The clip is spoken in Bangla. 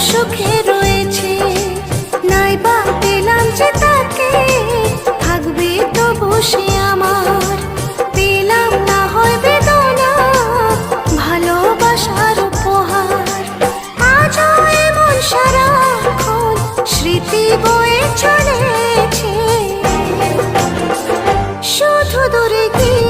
সুখে রয়েছে। নাই বা পেলাম যে তাকে। থাকবে তো বসে আমার। পেলাম না হয় বেদনা, ভালোবাসার উপহার। আজ এমন সারাক্ষণ স্মৃতি বয়ে চলেছে। শুধু দূরে গিয়ে